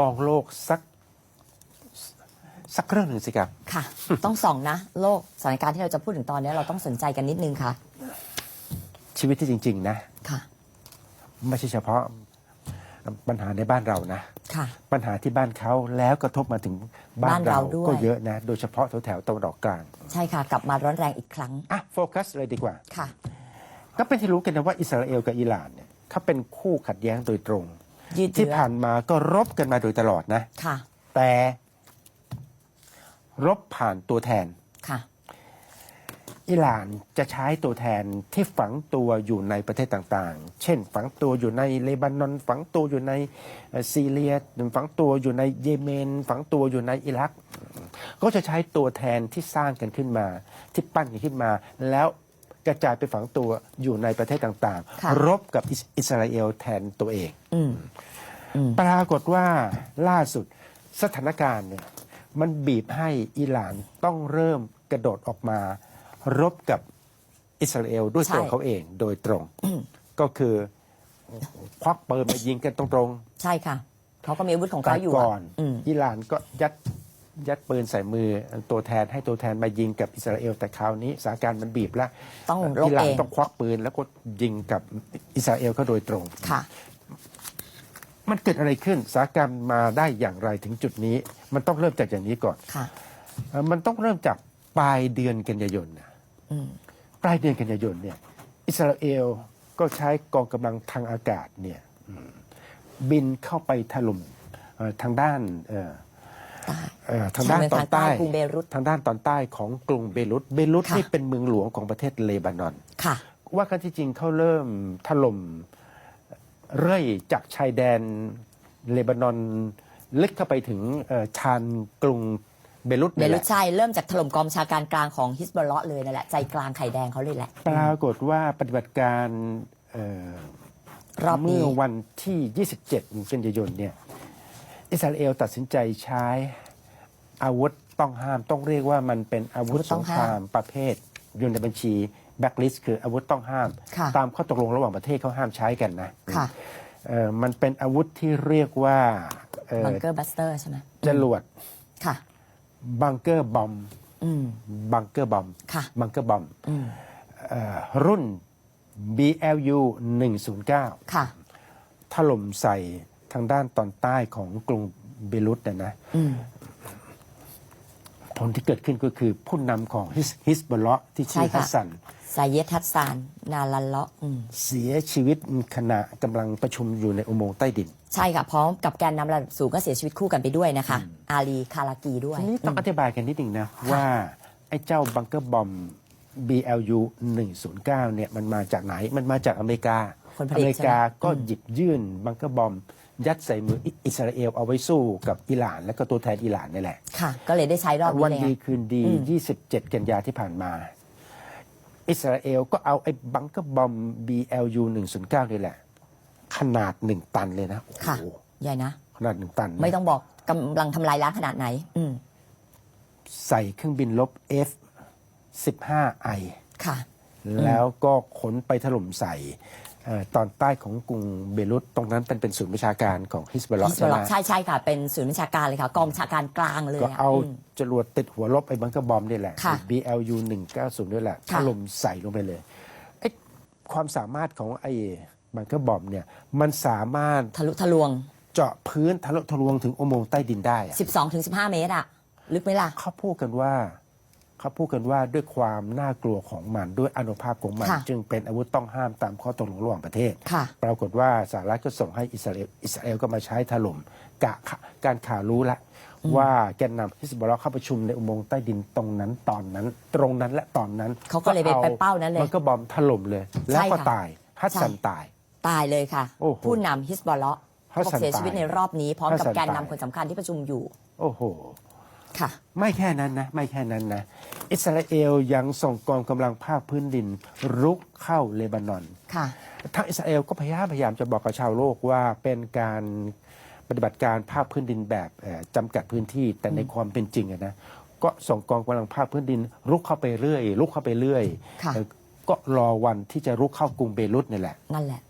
มองโลกสักสักเรื่องหนึ่งสิครับ ค่ะ ต้องส่องนะ โลกสถานการณ์ที่เราจะพูดถึงตอนนี้เราต้องสนใจกันนิดนึงค่ะ ชีวิตที่จริง ๆ นะ ค่ะ ไม่ใช่เฉพาะปัญหาในบ้านเรานะค่ะ ปัญหาที่บ้านเขาแล้วกระทบมาถึงบ้านบ้านเราเราด้วย ก็เยอะนะ โดยเฉพาะแถวๆตะวันออกกลางใช่ค่ะ กลับมาร้อนแรงอีกครั้ง อะโฟกัสเลยดีกว่า ค่ะ ก็เป็นที่รู้กันนะว่าอิสราเอลกับอิหร่านเนี่ยเขาเป็นคู่ขัดแย้งโดยตรง ยืดที่เยื้อผ่านมาก็รบกันมาโดยตลอดนะ ค่ะ แต่รบผ่านตัวแทน ค่ะ อิหร่านจะใช้ตัวแทนที่ฝังตัวอยู่ในประเทศต่างๆ เช่น ฝังตัวอยู่ในเลบานอน ฝังตัวอยู่ในเอ่อซีเรีย ฝังตัวอยู่ในเยเมน ฝังตัวอยู่ในอิรัก ก็จะใช้ตัวแทนที่สร้างกันขึ้นมา ที่ปั้นกันขึ้นมา แล้ว กระจายไปฝังตัวอยู่ในประเทศต่างค่ะ ๆ รบกับอิสอิสราเอลแทนตัวเองอืมอืม ปรากฏว่าล่าสุดสถานการณ์เนี่ยมันบีบให้อิหร่านต้องเริ่มกระโดดออกมา รบกับอิสราเอลด้วยใช่ ตัวเขาเองโดยตรง ก็คือควักปืนมายิงกันตรงใช่ค่ะ เขาก็มีอาวุธของๆแต่เขาอยู่ก่อนอืม อิหร่านก็ยัด ยัดปืนใส่มือตัวแทนให้ตัวแทนมายิงกับอิสราเอล แต่คราวนี้สถานการณ์มันบีบแล้วต้องรบอิหร่าเอนงต้องควักปืนแล้วก็ยิงกับอิสราเอลเขาโดยตรง ค่ะ มันเกิดอะไรขึ้นสถานการณ์มาได้อย่างไรถึงจุดนี้ มันต้องเริ่มจากอย่างนี้ก่อนค่ะ เอ่อมันต้องเริ่มจากปลายเดือนกันยายนนะอืม ปลายเดือนกันยายนเนี่ยอิสราเอลก็ใช้กองกำลังทางอากาศเนี่ยอืมบินเข้าไปถล่มเอ่อทางด้านเอ่อ ใต้เอ่อทางด้านใช่ตอนใต้กรุงเบรุตทางด้านตอนใต้ของกรุงเบรุตเบรุตค่ะนี่เป็นเมืองหลวงของประเทศเลบานอนค่ะว่ากันที่จริงเขาเริ่มถล่มเรื่อยจากชายแดนเลบานอนลึกเข้าไปถึงเอ่อชานกรุงเบรุตเบนี่แหรุละตใช่เริ่มจากถล่มกองบัญชาการกลางของฮิสบอลเลาะห์เลยนั่นแหละ ใจกลางไข่แดงเขาเลยแหละ ปรากฏว่าปฏิบัติการเอ่อรอบนี้เมื่อวันที่ 27 กันยายนเนี่ย อิสราเอลตัดสินใจใช้อาวุธต้องห้ามต้องเรียกว่ามันเป็นอาวุธอาวุธสต้องงคห้ามรามประเภท อยู่ในบัญชีแบ็กลิสต์คืออาวุธต้องห้ามค่ะตามข้อตกลงระหว่างประเทศเขาห้ามใช้กันนะค่ะเอ่อมันเป็นอาวุธที่เรียกว่าเอ่อบังเกอร์บัสเตอร์ใช่ไหมจรวดค่ะบังเกอร์บอมอืมบังเกอร์บอมค่ะบังเกอร์บอมอืมเอ่อรุ่น BLU 109ค่ะถล่มใส่ ทางด้านตอนใต้ของกรุงเบรุตนะนะอืมผลที่เกิดขึ้นก็คือผู้นำของฮิสฮิสบอลเลาะที่ชื่อใช่ค่ะ ฮัสซันไซเยดทัสซาน นาลันเลาะอืมเสียชีวิตขณะกำลังประชุมอยู่ในอุโมงค์ใต้ดิน ใช่ค่ะ พร้อมกับแกนนำระดับสูงก็เสียชีวิตคู่กันไปด้วยนะคะ อาลีคารากีด้วย ทีนี้ต้องอธิบายกันนิดหนึ่งนะ ว่า ไอ้เจ้าบังเกอร์บอม BLU 109เนี่ยมันมาจากไหนมันมาจากอเมริกา คนผลิตอเมริกาใช่ไหมก็หยิบยื่นบังเกอร์บอม ยัดใส่มืออิอิสราเอลเอาไว้สู้กับอิหร่าน และก็ตัวแทนอิหร่านนี่แหละ ค่ะ ก็เลยได้ใช้รอบนี้วันเลยดีไงคืนดี 27 กันยาที่ผ่านมา อิสราเอลก็เอาไอ้บังเกอร์บอม BLU 109นี่แหละ ขนาดหนึ่งตันเลยนะโอ้ค่ะโหใหญ่นะ ขนาดหนึ่งตันนะไม่ต้องบอกกำลังทำลายล้างขนาดไหน อืมใส่เครื่องบินลบ F 15 I ค่ะ แล้วก็ขนไปถล่มใส่เอ่อ ตอนใต้ของกรุงเบรุตตรงนั้นเป็นเป็นศูนย์ประชาการของฮิสบอลฮิสบอลใช่ไหมเลาะห์ใช่ใช่ค่ะ เป็นศูนย์บัญชาการเลยค่ะ กองบัญชาการกลางเลยก็อะเอาอืมจรวดติดหัวลบไอ้บังเกอร์บอมนี่แหละค่ะ BLU 190นี่แหละถค่ะล่มใส่ลงไปเลยไอ้ความสามารถของไอ้บังเกอร์บอมเนี่ยมันสามารถทะลุทะลวง เจาะพื้นทะลุทะลวงถึงอุโมงค์ใต้ดินได้อะ12-15 เมตรอะลึกไหมล่ะเขาพูดกันว่า เขาพูดกันว่าด้วยความน่ากลัวของมันด้วยอานุภาพของมัน ค่ะจึงเป็นอาวุธต้องห้ามตามข้อตกลงระหว่างประเทศ ค่ะปรากฏว่าสหรัฐก็ส่งให้อิสราเอลอิสราเอลก็มาใช้ถล่มกะการข่าวรู้ละ ว่าแกนนำฮิสบอลเข้าประชุมในอุโมงค์ใต้ดินตรงนั้นตอนนั้น ตรงนั้นและตอนนั้นเขาก็เลยไปไปเป้านั้นเลยมันก็บอมถล่มเลย แล้วก็ใช่ค่ะตายฮัสซันใช่ ตาย ตายเลยค่ะ โอ้โหผู้นำฮิสบอลเลาะห์ฮัสบอกซันเสียชีวิตตายในรอบนี้พร้อมฮัสกับซันแกนนำตายคนสำคัญที่ประชุมอยู่ โอ้โห ค่ะ ไม่แค่นั้นนะ ไม่แค่นั้นนะ อิสราเอลยังส่งกองกำลังภาคพื้นดิน รุกเข้าเลบานอนค่ะ ทางอิสราเอลก็พยายามพยายามจะบอกกับชาวโลกว่าเป็นการปฏิบัติการภาคพื้นดินแบบเอ่อจำกัดพื้นที่แต่ในความเป็นจริงอะนะก็ส่งกองกำลังภาคพื้นดิน รุกเข้าไปเรื่อยรุกเข้าไปเรื่อยค่ะเอ่อก็รอวันที่จะรุกเข้ากรุงเบรุตนี่แหละนั่นแหละ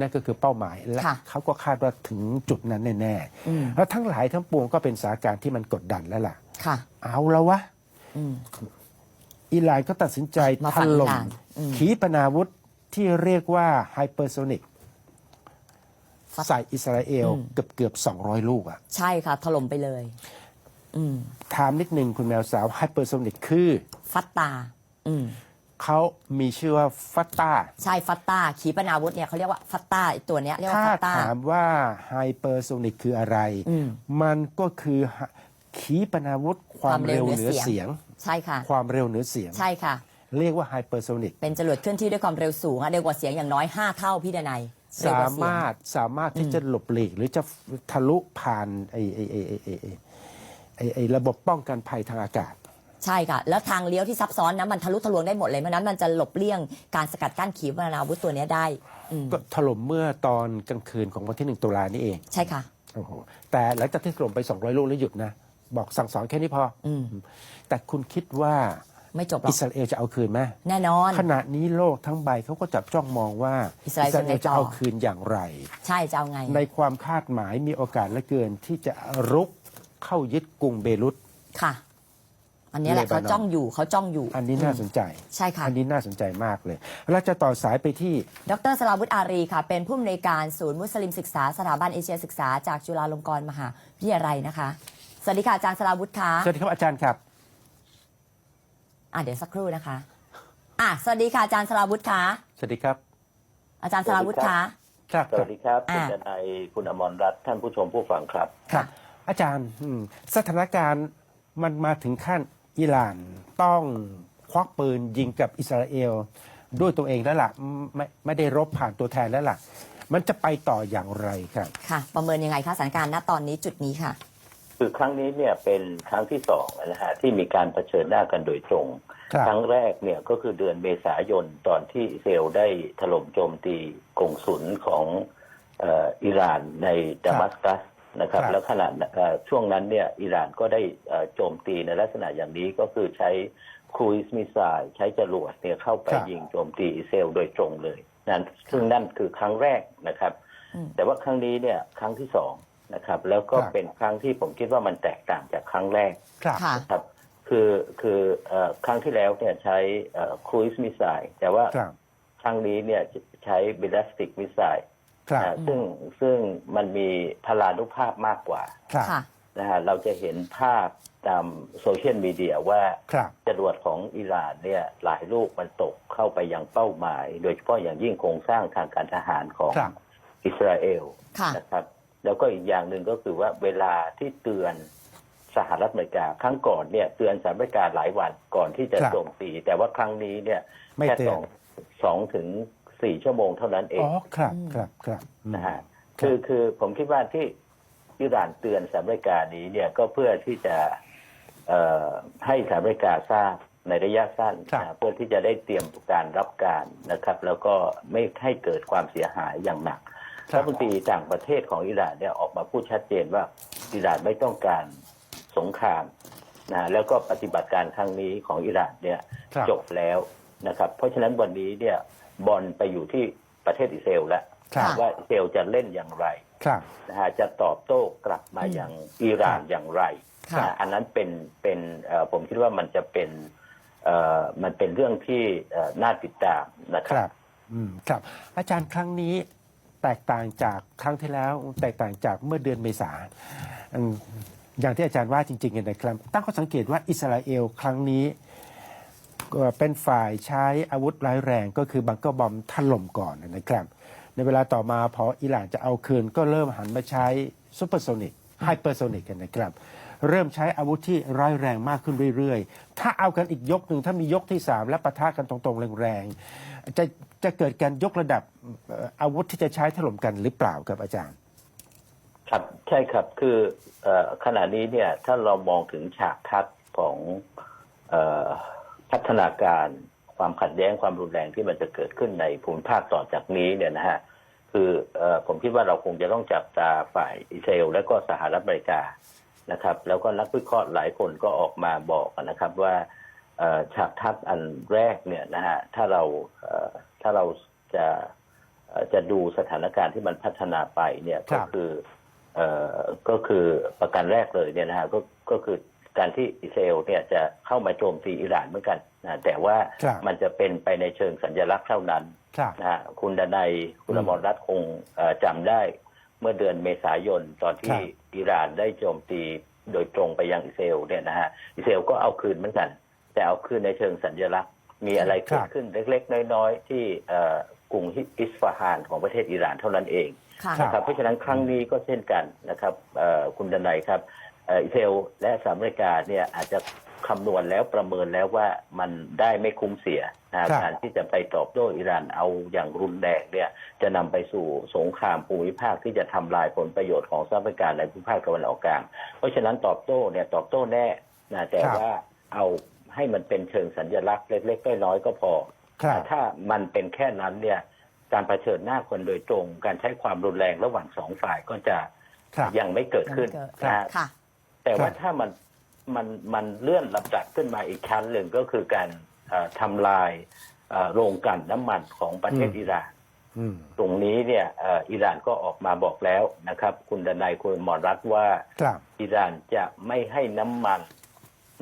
นั่นก็คือเป้าหมายและค่ะเขาก็คาดว่าถึงจุดนั้นแน่อืมๆแล้วทั้งหลายทั้งปวงก็เป็นสถานการณ์ที่มันกดดันแล้วล่ะ ค่ะ เอาแล้ววะอืมอิหร่านก็ตัดสินใจมาถฝั่งอิล่มหร่านอืมขีปนาวุธที่เรียกว่าไฮเปอร์โซนิกฟัดใส่อิสราเอลอืมเกือบเกือบ200ลูกอะใช่ค่ะ ถล่มไปเลยอืมถามนิดนึงคุณแมวสาวไฮเปอร์โซนิกคือ ฟัตตาอืมเขามีชื่อว่าฟัตตา ใช่ ฟัตตา ขีปนาวุธเนี่ยเขาเรียกว่าฟัตตาไอ้ตัวเนี้ยเรียกว่าถ้าฟัตตา ถามว่าไฮเปอร์โซนิกคืออะไรอืมมันก็คือ ขีปนาวุธความเร็วเหนือเสียง ใช่ค่ะ ความเร็วเหนือเสียง ใช่ค่ะ เรียกว่าไฮเปอร์โซนิกเป็นจรวดเคลื่อนที่ด้วยความเร็วสูงอะเร็วกว่าเสียงอย่างน้อย 5 เท่าพี่ดนายสามารถสามารถที่จะหลบหลีก หรือจะทะลุผ่านไอ้ไอ้ไอ้ไอ้ไอ้ไอ้ระบบป้องกันภัยทางอากาศ ใช่ค่ะ แล้วทางเลี้ยวที่ซับซ้อนนะมันทะลุทะลวงได้หมดเลยเพราะนั้นมันจะหลบเลี่ยงการสกัดกั้นขีปนาวุธตัวนี้ได้ก็ถล่มเมื่อตอนกลางคืนของวันที่หนึ่งตุลานี่เอง ใช่ค่ะโอ้โหแต่หลังจากที่ถล่มไป 200 ลูกแล้วหยุดนะ บอกสั่งสอนแค่นี้พออมแต่คุณคิดว่าไม่จบหรออิกสราเอลจะเอาคืนไหมแน่นอน ขณะนี้โลกทั้งใบเขาก็จับจ้องมองว่าอิสราเอลจะไงต่อจะเอาคืนอย่างไร ใช่จะเอาไง ในความคาดหมายมีโอกาสเหลือเกินที่จะรุกเข้ายึดกรุงเบรุตค่ะ อันนี้แหละเลบานอนเขาจ้องอยู่เขาจ้องอยู่ อันนี้น่าสนใจ ใช่ค่ะ อันนี้น่าสนใจมากเลยเราจะต่อสายไปที่ ดรสลาวุฒิอารีค่ะ เป็นผู้อำนวยการศูนย์มุสลิมศึกษาสถาบันเอเชียศึกษาจากจุฬาลงกรณ์มหาวิทยาลัยนะคะส วัสดีค่ะอาจารย์สลาวุฒิคะสวัสดีครับอาจารย์ครับ อะเดี๋ยวสักครู่นะคะ อะสวัสดีค่ะอาจารย์สลาวุฒิคะสวัสดีครับ อาจารย์สลาวุฒิคะครับสวัสดีครับอ่าคุณนายคุณอมรรัตน์ท่านผู้ชมผู้ฟังครับครับ อาจารย์อืมสถานการณ์มันมาถึงขั้นอิหร่านต้องควักปืนยิงกับอิสราเอลด้วยตัวเองแล้วล่ะไม่ไม่ได้รบผ่านตัวแทนแล้วล่ะ มันจะไปต่ออย่างไรครับ ค่ะ ประเมินยังไงคะสถานการณ์ณตอนนี้จุดนี้ค่ะ คือครั้งนี้เนี่ยเป็นครั้งที่สองนะฮะที่มีการเผชิญหน้ากันโดยตรง ครับครั้งแรกเนี่ยก็คือเดือนเมษายนตอนที่อิสราเอลได้ถล่มโจมตีกงสุลของเอ่ออิหร่านในดามัสกัสนะครับครับแล้วขณะเอ่อช่วงนั้นเนี่ยอิหร่านก็ได้เอ่อโจมตีในลักษณะอย่างนี้ก็คือใช้ครูซมิสไซล์ใช้จรวดเนี่ยเข้าไปครับยิงโจมตีอิสราเอลโดยตรงเลยนั่นซึ่งนั่นคือครั้งแรกนะครับอืมแต่ว่าครั้งนี้เนี่ยครั้งที่สอง นะครับ แล้วก็ครับ เป็นครั้งที่ผมคิดว่ามันแตกต่างจากครั้งแรก ครับ ค่ะนะครับคือคือเอ่อครั้งที่แล้วเนี่ยใช้ครูซมิสไซล์แต่ว่าครับ ครั้งนี้เนี่ยใช้บิลสติกมิสไซล์ครับ ซึ่งซึ่งมันมีพลานุภาพมากกว่าครับ ค่ะ นะฮะเราจะเห็นภาพตามโซเชียลมีเดียว่าครับ จรวดของอิหร่านเนี่ยหลายลูกมันตกเข้าไปยังเป้าหมาย โดยเฉพาะอย่างยิ่งโครงสร้างทางการทหารของครับ อิสราเอลค่ะ นะครับ แล้วก็อีกอย่างหนึ่งก็คือว่าเวลาที่เตือนสหรัฐอเมริกาครั้งก่อนเนี่ยเตือนสหรัฐอเมริกาหลายวันก่อนที่จะครับโจมตี แต่ว่าครั้งนี้เนี่ยไม่แค่เตืสออนงสองถึงสี่ชั่วโมงเท่านั้นเออ๋งอครับครับครับอืมนะฮะครับคือคือผมคิดว่าที่อิหร่านเตือนสหรัฐอเมริกานี้เนี่ยก็เพื่อที่จะเอ่อให้สหรัฐอเมริกาทราบในระยะสั้นครับนะเพื่อที่จะได้เตรียมการรับการนะครับ แล้วก็ไม่ให้เกิดความเสียหายอย่างหนักค รัรับฐมนตรีต่างประเทศของอิหร่านเนี่ยออกมาพูดชัดเจนว่าอิหร่านไม่ต้องการสงครามนะแล้วก็ปฏิบัติการครั้งนี้ของอิหร่านเนี่ยครับ จบแล้วนะครับ เพราะฉะนั้นวันนี้เนี่ยบอลไปอยู่ที่ประเทศอิสราเอลแล้วครับ ว่าอิสราเอลจะเล่นอย่างไรครับ นะฮะจะตอบโต้กลับมาอืมอย่างอิหร่านครับอย่างไรค่ะ นะอันนั้นเป็นเป็นเอ่อผมคิดว่ามันจะเป็นเอ่อมันเป็นเรื่องที่เอ่อน่าติดตามนะคครับ รับ อืม ครับ อาจารย์ครั้งนี้ แตกต่างจากครั้งที่แล้ว แตกต่างจากเมื่อเดือนเมษาอืมอย่างที่อาจารย์ว่าจริงๆนะครับ ตั้งข้อสังเกตว่าอิสราเอลครั้งนี้ก็เป็นฝ่ายใช้อาวุธร้ายแรงก็คือบังเกอร์บอมถล่มก่อนนะครับ ในเวลาต่อมาพออิหร่านจะเอาคืนก็เริ่มหันมาใช้ซูเปอร์โซนิกไฮเปอร์โซนิกกันนะครับ เริ่มใช้อาวุธที่ร้ายแรงมากขึ้นเรื่อยๆ ถ้าเอากันอีกยกหนึ่งถ้ามียกที่ 3 และปะทะกันตรงๆแรงๆจะจะเกิดการยกระดับอาวุธที่จะใช้ถล่มกันหรือเปล่าครับอาจารย์ ครับใช่ครับคืออขณะนี้เนี่ยถ้าเรามองถึงฉากทัศน์ของอพัฒนาการความขัดแย้งความรุนแรงที่มันจะเกิดขึ้นในภูมิภาคต่อจากนี้เนี่ยนะฮะคืออผมคิดว่าเราคงจะต้องจับตาฝ่ายอิสราเอลและก็สหรัฐอเมริกา นะครับ แล้วก็นักวิเคราะห์หลายคนก็ออกมาบอกนะครับว่าเอ่อฉากทัศน์อันแรกเนี่ยนะฮะถ้าเราเอ่อถ้าเราจะเอ่อจะดูสถานการณ์ที่มันพัฒนาไปเนี่ยครัก็บคือเอ่อก็คือประการแรกเลยเนี่ยนะฮะก็ก็คือการที่อิสราเอลเนี่ยจะเข้ามาโจมตีอิหร่านเหมือนกันนะแต่ว่าครับมันจะเป็นไปในเชิงสัญลักษณ์เท่านั้นครับนะฮะคุณดนัยคุณอือมมรรัตน์คงเอ่อจำได้ เมื่อเดือนเมษายนตอนที่ครับอิหร่านได้โจมตีโดยตรงไปยังอิสราเอลเนี่ยนะฮะอิสราเอลก็เอาคืนเหมือนกัน แต่เอาคืนในเชิงสัญลักษณ์ มีอะไรเกิดขึ้นเล็ก ๆ น้อยๆ ที่เอ่อกรุงอิสฟาฮานของประเทศอิหร่านเท่านั้นเองค่ะครับนะครับเพราะฉะนั้นครั้งนี้ก็เช่นกันนะครับเอ่อคุณดนัยครับเอ่ออิสราเอลและสหรัฐอเมริกาเนี่ยอาจจะ คำนวณแล้วประเมินแล้วว่ามันได้ไม่คุ้มเสียนะครับการที่จะไปตอบโต้อิหร่านเอาอย่างรุนแรงเนี่ยจะนำไปสู่สงครามภูมิภาคที่จะทำลายผลประโยชน์ของสหรัฐอเมริกาในภูมิภาคตะวันออกกลาง เพราะฉะนั้นตอบโต้เนี่ยตอบโต้แน่นะแต่ครับว่าเอาให้มันเป็นเชิงสัญลักษณ์เล็กๆน้อยๆก็พอครับถ้ามันเป็นแค่นั้นเนี่ยการเผชิญหน้าคนโดยตรง การใช้ความรุนแรงระหว่างสองฝ่ายก็จะครับยังไม่เกิดขึ้นยังไม่เกิดนะฮะค่ะแต่ว่าครับถ้ามัน มันมันเลื่อนลำดับขึ้นมาอีกชั้นหนึ่งก็คือการเอ่อทำลายเอ่อโรงกลั่นน้ำมันของประเทศอืมอิหร่านอืมตรงนี้เนี่ยเอ่ออิหร่านก็ออกมาบอกแล้วนะครับ คุณดนายคุณหมอรัฐว่าครับอิหร่านจะไม่ให้น้ำมัน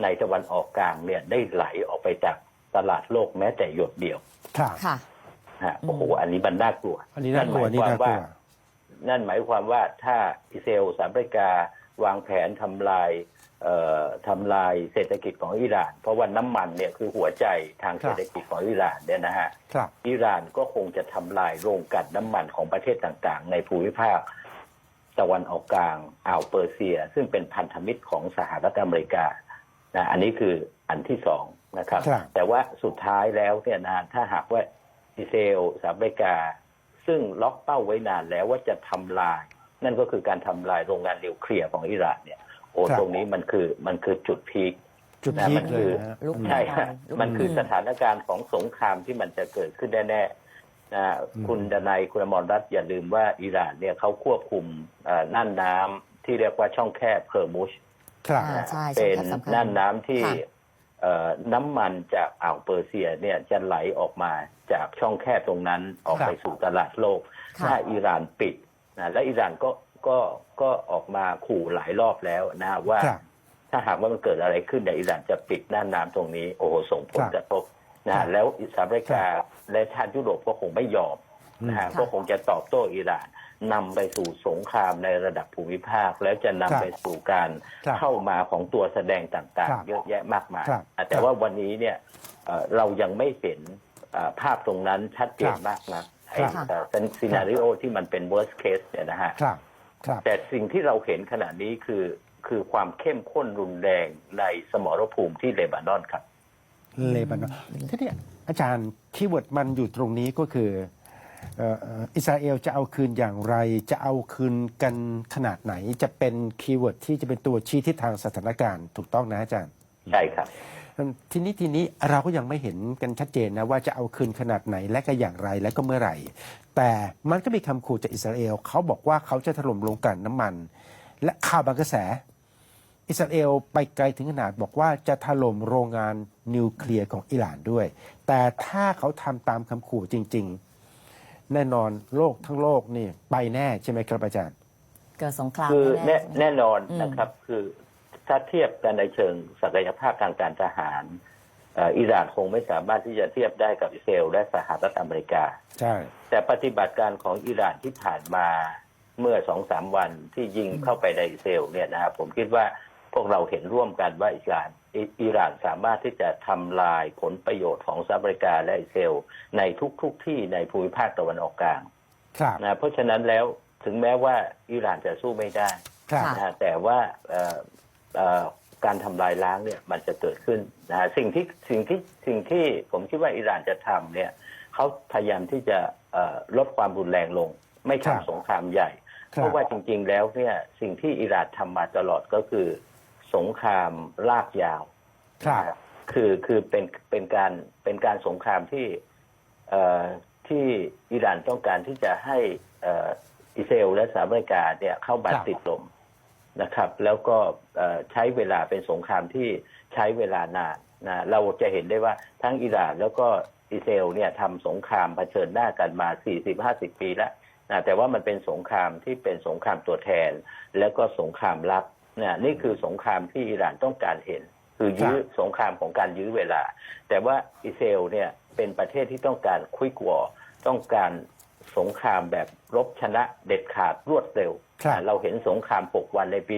ในตะวันออกกลางเนี่ยได้ไหลออกไปจากตลาดโลกแม้แต่หยดเดียวครับค่ะฮะโอ้โหอันนี้มันน่ากลัวอันนี้น่ากลัวอันนี่หมายน่าความกลัว่าวนั่นหมายความว่าถ้าอิสราเอลสหรัฐอเมริกาวางแผนทำลายเอ่อ ทำลายเศรษฐกิจของอิหร่าน เพราะว่าน้ำมันเนี่ยคือหัวใจทางครับเศรษฐกิจของอิหร่านเนี่ยนะฮะครับอิหร่านก็คงจะทำลายโรงกลั่นน้ำมันของประเทศต่างๆ ในภูมิภาค ตะวันออกกลางอ่าวเปอร์เซีย ซึ่งเป็นพันธมิตรของสหรัฐอเมริกานะอันนี้คืออันที่สองนะครับครับแต่ว่าสุดท้ายแล้วเนี่ยนะถ้าหากว่าอิสราเอลสหรัฐอเมริกา ซึ่งล็อกเป้าไว้นานแล้วว่าจะทำลาย นั่นก็คือการทำลายโรงงานนิวเคลียร์ของอิหร่านเนี่ย โอ้ครับ ตรงนี้มันคือมันคือจุดพีค จุดนะพีมัคนคืเลยอนะฮะลุกใช่แน่นอนฮะลุกมันคืออืมสถานการณ์ของสงครามที่มันจะเกิดขึ้นแน่ๆนะคุณดนายคุณอมรรัตน์อย่าลืมว่าอิหร่านเนี่ยเขาควบคุมเอ่อน่านน้ำที่เรียกว่าช่องแคบเพอร์มุชครับ อ่าใช่เป็นสำคัญน่านน้ำที่ค่ะ เอ่อน้ำมันจากอ่าวเปอร์เซียเนี่ยจะไหลออกมาจากช่องแคบตรงนั้นออกไปสู่ตลาดโลกค่ะถ้าอิหร่านปิดนะและอิหร่านก็ ก็ก็ออกมาขู่หลายรอบแล้วนะว่า ครับ ถ้าหากว่ามันเกิดอะไรขึ้นเนี่ยอิหร่านจะปิดน่านน้ำตรงนี้โอ้โหส่งผลครับกระทบนะครัฮะบแล้วสหรัฐอเมริกาและชาติยุโรปก็คงไม่ยอมนะฮะค่ะก็คงจะตอบโต้อิหร่านนำไปสู่สงครามในระดับภูมิภาค แล้วจะนำครับไปสู่การครับเข้ามาของตัวแสดงต่างครับๆ เยอะแยะมากมายครับอะแต่ครับว่าวันนี้เนี่ยเอ่อเรายังไม่เห็นเอ่อภาพตรงนั้นชัดเจนครับมากนะไอ้ครับเอ่อซีนารีโอที่มันเป็น worst case เนี่ยนะฮะ ครับครับ แต่สิ่งที่เราเห็นขณะนี้คือคือความเข้มข้นรุนแรงในสมรภูมิที่เลบานอนครับ เลบานอนทีนี้อาจารย์คีย์เวิร์ดมันอยู่ตรงนี้ก็คือเอ่อเอ่ออิสราเอลจะเอาคืนอย่างไร จะเอาคืนกันขนาดไหน จะเป็นคีย์เวิร์ดที่จะเป็นตัวชี้ทิศทางสถานการณ์ถูกต้องนะอาจารย์ ใช่ครับ ทีนี้ทีนี้เราก็ยังไม่เห็นกันชัดเจนนะว่าจะเอาคืนขนาดไหนและก็อย่างไรและก็เมื่อไหร่ แต่มันก็มีคำขู่จากอิสราเอลเขาบอกว่าเขาจะถล่มโรงกลั่นน้ำมัน และข่าวบางกระแส อิสราเอลไปไกลถึงขนาดบอกว่าจะถล่มโรงงานนิวเคลียร์ของอิหร่านด้วย แต่ถ้าเขาทำตามคำขู่จริง ๆ แน่นอนโลกทั้งโลกนี่ไปแน่ใช่ไหมครับอาจารย์ เกิดสงครามคือแน่ใช่ไหมแน่นอนอืมนะครับคือ ถ้าเทียบกันในเชิงศักยภาพทางการทหารเอ่ออิหร่านคงไม่สามารถที่จะเทียบได้กับอิสราเอลและสหรัฐอเมริกา ใช่ แต่ปฏิบัติการของอิหร่านที่ผ่านมาเมื่อสองสามวันที่ยิงเข้าไปในอิสราเอลเนี่ยนะครับผมคิดว่าพวกเราเห็นร่วมกันว่าอิสราเอลอิอิหร่านสามารถที่จะทำลายผลประโยชน์ของสหรัฐอเมริกาและอิสราเอลในทุกๆทที่ในภูมิภาคตะวันออกกลางครับนะเพราะฉะนั้นแล้วถึงแม้ว่าอิหร่านจะสู้ไม่ได้ครับค่ะนะฮะแต่ว่าเอ่อเอ่อ การทำลายล้างเนี่ยมันจะเกิดขึ้นนะฮะสิ่งที่สิ่งที่สิ่งที่ผมคิดว่าอิหร่านจะทำเนี่ยเขาพยายามที่จะเอ่อลดความรุนแรงลง ไม่ครับทำสงครามใหญ่ครับเพราะว่าจริง ๆ แล้วเนี่ยสิ่งที่อิหร่านทำมาตลอดก็คือ สงครามลากยาวครับนะฮะคือคือเป็นเป็นการเป็นการสงครามที่เอ่อที่อิหร่านต้องการที่จะให้เอ่ออิสราเอลและสหรัฐอเมริกาเนี่ยเข้ามาครับติดลม นะครับ แล้วก็เอ่อใช้เวลาเป็นสงครามที่ใช้เวลานานนะเราจะเห็นได้ว่าทั้งอิหร่านแล้วก็อิสราเอลเนี่ยทำสงครามเผชิญหน้ากันมา 40-50 ปีแล้วนะแต่ว่ามันเป็นสงครามที่เป็นสงครามตัวแทน แล้วก็สงครามลับนะนี่คือสงครามที่อิหร่านต้องการเห็น คือยื้อสงครามของการยื้อเวลา แต่ว่าอิสราเอลเนี่ยเป็นประเทศที่ต้องการควิกวอร์ต้องการสงครามแบบรบชนะเด็ดขาดรวดเร็วครับอ่า เราเห็นสงคราม 6 วันในปี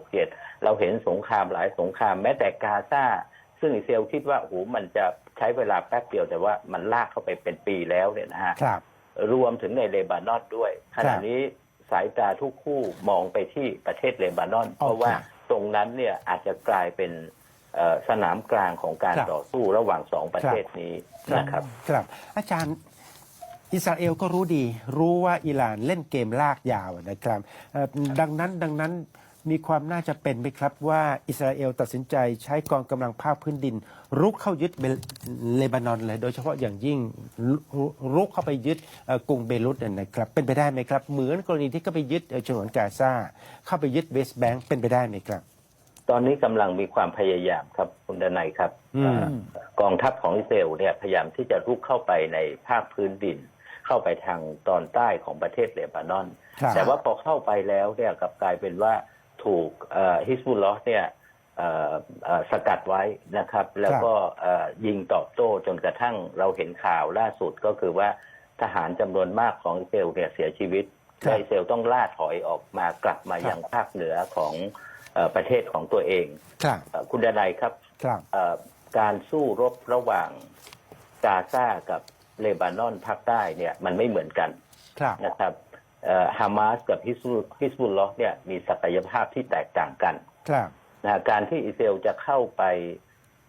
1967 เราเห็นสงครามหลายสงครามแม้แต่กาซาซึ่งอิสราเอลคิดว่าโอ้โหมันจะใช้เวลาแป๊บเดียวแต่ว่ามันลากเข้าไปเป็นปีแล้วเนี่ยนะฮะครับรวมถึงในเลบานอนด้วยขณะนี้สายตาทุกคู่มองไปที่ประเทศเลบานอน เพราะว่าตรงนั้นเนี่ยอาจจะกลายเป็นเอ่อสนามกลางของการครับต่อสู้ระหว่างสองประเทศนี้นะครับ ครับ อาจารย์ อิสราเอลก็รู้ดี รู้ว่าอิหร่านเล่นเกมลากยาวนะครับเอ่อดังนั้นดังนั้นมีความน่าจะเป็นไหมครับว่าอิสราเอลตัดสินใจใช้กองกำลังภาคพื้นดิน รุกเข้ายึดเบลเลบานอนเลย โดยเฉพาะอย่างยิ่งรุรุกเข้าไปยึดเอ่อกรุงเบรุตเนี่ยนะครับ เป็นไปได้ไหมครับ เหมือนกรณีที่เขาไปยึดเอ่อฉนวนกาซาเข้าไปยึดเวสต์แบงก์เป็นไปได้ไหมครับ ตอนนี้กำลังมีความพยายามครับคุณดนัยครับอืมเอ่อกองทัพของอิสราเอลเนี่ยพยายามที่จะรุกเข้าไปในภาคพื้นดิน เข้าไปทางตอนใต้ของประเทศเลบานอน ครับ แต่ว่าพอเข้าไปแล้วเนี่ยกลับกลายเป็นว่าถูกฮิสบุลลอห์เนี่ยเอ่อเอ่อสกัดไว้นะครับ แล้วก็เอ่อยิงตอบโต้จนกระทั่งเราเห็นข่าวล่าสุดก็คือว่าทหารจำนวนมากของอิสราเอลเนี่ยเสียชีวิตครับและอิสราเอลต้องล่าถอยออกมากลับมาครับ ยังภาคเหนือของเอ่อประเทศของตัวเองครับเอ่อคุณดนัยครับ ครับ เอ่อการสู้รบระหว่างกาซากับ เลบานอนภาคใต้เนี่ยมันไม่เหมือนกันครับนะครับฮามาสกับฮิสบุฮิสบุลลอห์เนี่ยมีศักยภาพที่แตกต่างกันครับนะการที่อิสราเอลจะเข้าไป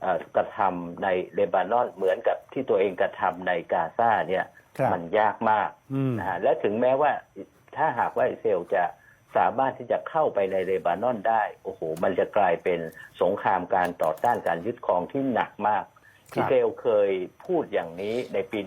เอ่อกระทำในเลบานอนเหมือนกับที่ตัวเองกระทำในกาซาเนี่ยครับมันยากมากอืมนะฮะและถึงแม้ว่าถ้าหากว่าอิสราเอลจะสามารถที่จะเข้าไปในเลบานอนได้ โอ้โห มันจะกลายเป็นสงครามการต่อต้านการยึดครองที่หนักมากครับ อิสราเอลเคยพูดอย่างนี้ในปี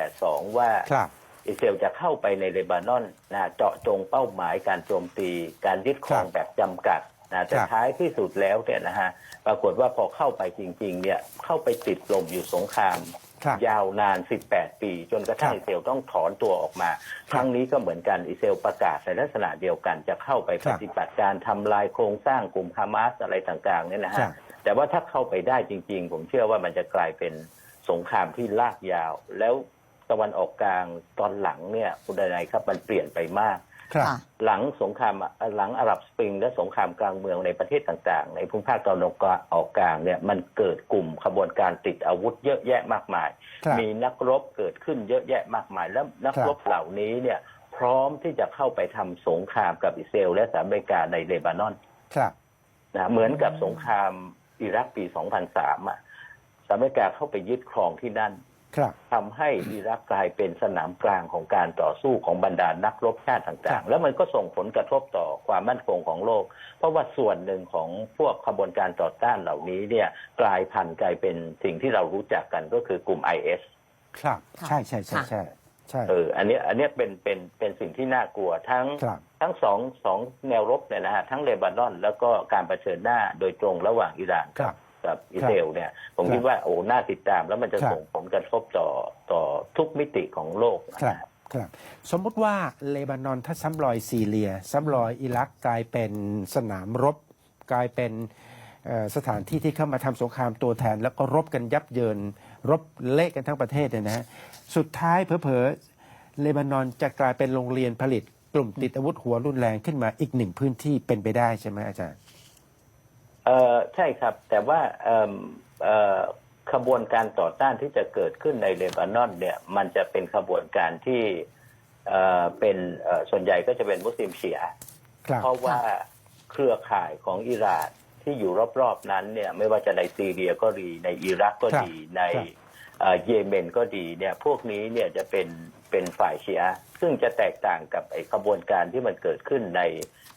1982 ว่าครับอิสราเอลจะเข้าไปในเลบานอนนะเจาะจงเป้าหมายการโจมตี การยึดครองครับแบบจำกัดนะแต่ครับท้ายที่สุดแล้วเนี่ยนะฮะปรากฏว่าพอเข้าไปจริง ๆ เนี่ยเข้าไปติดลมอยู่สงคราม ครับยาวนาน 18 ปี จนกระทั่งครับอิสราเอลต้องถอนตัวออกมา ครั้งนี้ก็เหมือนกันอิสราเอลประกาศในลักษณะเดียวกันจะเข้าไปครัปบฏิบัติการทำลายโครงสร้างกลุ่มฮามาสอะไรต่างๆเนี่ยนะครัฮะ บ แต่ว่าถ้าเข้าไปได้จริงๆ ผมเชื่อว่ามันจะกลายเป็นสงครามที่ลากยาว แล้วตะวันออกกลางตอนหลังเนี่ยคุณดนายครับมันเปลี่ยนไปมาก ครับค่ะหลังสงครามหลังอาหรับสปริง และสงครามกลางเมืองในประเทศต่างๆ ในภูมิภาคตะวันออกกลางเนี่ยมันเกิดกลุ่มขบวนการติดอาวุธเยอะแยะมากมายครับมีนักรบเกิดขึ้นเยอะแยะมากมาย แล้วนักครับรบเหล่านี้เนี่ยพร้อมที่จะเข้าไปทำสงครามกับอิสราเอลและสหรัฐอเมริกาในเลบานอนครับนะเหมือนกับสงครามอิรักปี 2003อะสหรัฐอเมริกาเข้าไปยึดครองที่นั่นครับ ทำให้อิรักกลายเป็นสนามกลางของการต่อสู้ของบรรดานักรบชาติต่างๆ แล้วมันก็ส่งผลกระทบต่อความมั่นคงของโลก เพราะว่าส่วนหนึ่งของพวกขบวนการต่อต้านเหล่านี้เนี่ยกลายพันธุ์กลายเป็นสิ่งที่เรารู้จักกันก็คือกลุ่ม IS ครับค่ะใช่ใช่ใช่ใช่ใช่เอออันเนี้ยอันเนี้ยเป็นเป็นเป็นสิ่งที่น่ากลัวทั้งครับทั้งสองสองแนวรบเนี่ยนะฮะทั้งเลบานอน แล้วก็การเผชิญหน้าโดยตรงระหว่างอิหร่านครับ กับอิสราเอลเนี่ย ผมครับคิดว่าโอ้น่าติดตามแล้วมันจะครับส่งผลกระทบต่อต่อทุกมิติของโลกนะครัฮะบครับสมมุติว่าเลบานอนถ้าซ้ำรอยซีเรียซ้ำรอยอิรักกลายเป็นสนามรบ กลายเป็นเอ่อสถานที่ที่เข้ามาทำสงครามตัวแทน แล้วก็รบกันยับเยิน รบเละกันทั้งประเทศเนี่ยนะฮะสุดท้ายเผลอๆเลบานอนจะกลายเป็นโรงเรียนผลิตกลุ่มติดอาวุธหัวรุนแรงขึ้นมาอีกหนึ่งพื้นที่เป็นไปได้ใช่ไหมอาจารย์ เออใช่ครับ แต่ว่าเอิ่มเอ่อขบวนการต่อต้านที่จะเกิดขึ้นในเลบานอนเนี่ยมันจะเป็นขบวนการที่เอ่อเป็นเอ่อส่วนใหญ่ก็จะเป็นมุสลิมเชียร์ครับเพราะว่าเครือข่ายของอิหร่านที่อยู่รอบๆนั้นเนี่ยไม่ว่าจะในซีเรียก็ดีในอิรักก็ดีในครับเอ่อเยเมนก็ดีเนี่ยพวกนี้เนี่ยจะเป็นเป็นฝ่ายเชียร์ซึ่งจะแตกต่างกับไอ้ขบวนการที่มันเกิดขึ้นใน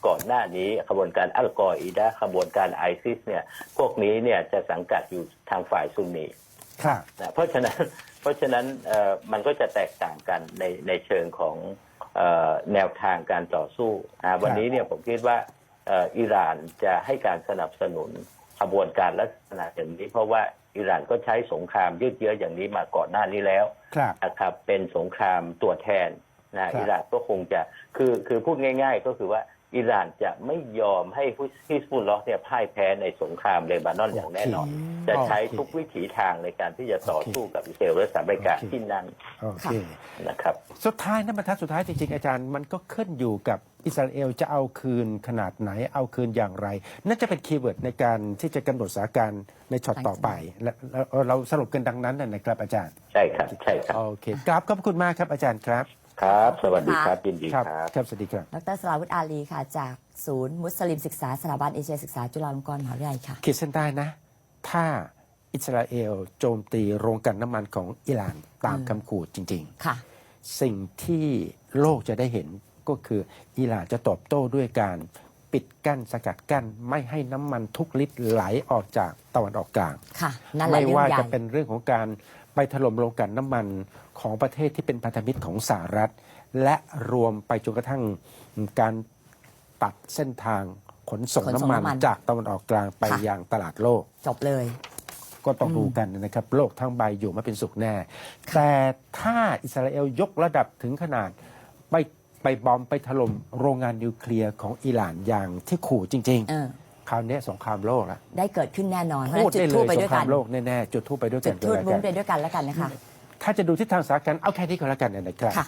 ก่อนหน้านี้ขบวนการอัลกออิดะห์ขบวนการไอซิสเนี่ยพวกนี้เนี่ยจะสังกัดอยู่ทางฝ่ายซุนนีครับนะเพราะฉะนั้นเพราะฉะนั้นเอ่อมันก็จะแตกต่างกันในในเชิงของเอ่อแนวทางการต่อสู้นะวันนี้เนี่ยผมคิดว่าเอ่ออิหร่านจะให้การสนับสนุนขบวนการลักษณะอย่างนี้ เพราะว่าอิหร่านก็ใช้สงครามยืดเยื้ออย่างนี้มาก่อนหน้านี้แล้วครับนะครับเป็นสงครามตัวแทนครันะบอิหร่านก็คงจะคือคือพูดง่าย ๆ ก็คือว่า อิหร่านจะไม่ยอมให้ฮิสบุลลอฮ์เนี่ยพ่ายแพ้ในสงครามเลบานอนอย่างแน่นอน จะใช้ทุกวิถีทางในการที่จะต่อสู้กับอิสราเอลและสหรัฐอเมริกาที่นั่นโอเคนะครับ สุดท้ายนะบรรทัดสุดท้ายจริงๆ อาจารย์มันก็ขึ้นอยู่กับอิสราเอลจะเอาคืนขนาดไหนเอาคืนอย่างไรนั่นจะเป็นคีย์เวิร์ดในการที่จะกำหนดสถานการณ์ในช็อตต่อไป และและเราสรุปกันดังนั้นนะนะครับอาจารย์ ใช่ครับใช่ครับโอเคกราบขอบคุณมากครับอาจารย์ครับ ครับ สวัสดีครับยินดีครับ ครับครับสวัสดีครับ ดรสลาวุฒิอาลีค่ะ จากศูนย์มุสลิมศึกษาสถาบันเอเชียศึกษาจุฬาลงกรณ์มหาวิทยาลัยค่ะ ขีดเส้นใต้นะ ถ้าอิสราเอลโจมตีโรงกลั่นน้ำมันของอิหร่านตามอืมคำขู่จริง ค่ะ ๆ สิ่งที่โลกจะได้เห็นก็คืออิหร่านจะตอบโต้ด้วยการปิดกั้นสกัดกั้น ไม่ให้น้ำมันทุกลิตรไหลออกจากตะวันออกกลาง ค่ะ นั่นแหละไม่เรื่องว่าใหญ่ จะเป็นเรื่องของการไปถล่มโรงกลั่นน้ำมัน ของประเทศที่เป็นพันธมิตรของสหรัฐ และรวมไปจนกระทั่งการตัดเส้นทางขนส่งขนส่งน้ำมันน้ำมัน จากตะวันออกกลางไปค่ะยังตลาดโลก จบเลย ก็ต้องอืมดูกันนะครับ โลกทั้งใบอยู่ไม่เป็นสุขแน่ แต่ถ้าอิสราเอลยกระดับถึงขนาดไปไปบอมไปถล่มโรงงานนิวเคลียร์ของอิหร่านอย่างที่ขู่จริง เออ ๆ คราวนี้สงครามโลกละได้เกิดขึ้นแน่นอนเพราะฉะพูนั้ดนจุดได้เลทูบยไปสด้งวยคกัรานมโลกแน่ ๆ จุดทูบไปด้วยจุกัดนทูบก็แล้วมุ้กังนไปด้วยกันแล้วกันนะคะ ถ้าจะดูทิศทางสถานการณ์เอาแค่นี้ก็แล้วกันนะครับค่